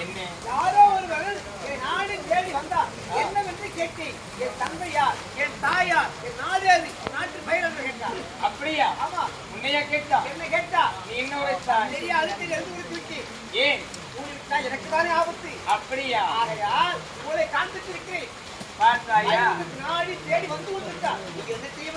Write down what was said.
என்ன? யாரோ ஒருவர் என் நாடு தேடி வந்தார் என்னவென்று கேட்டேன். என் தந்தையார் என் தாயார் என் நாடேறி நாட்டு பயிர் என்று கேட்டார். அப்படியா? ஆமா. உன்னையா கேட்டா? என்ன கேட்டா? நீ என்ன உரைத்தாய் பெரிய அழுத்தில் இருந்து விட்டு விட்டேன். ஏன்? தான் எனக்கு தானே ஆபத்து. அப்படியா? ஆகையால் உங்களை காண்பித்திருக்கிறேன் பார்த்தாயா நாடி தேடி வந்து கொண்டிருக்கார் நீங்க என்ன செய்ய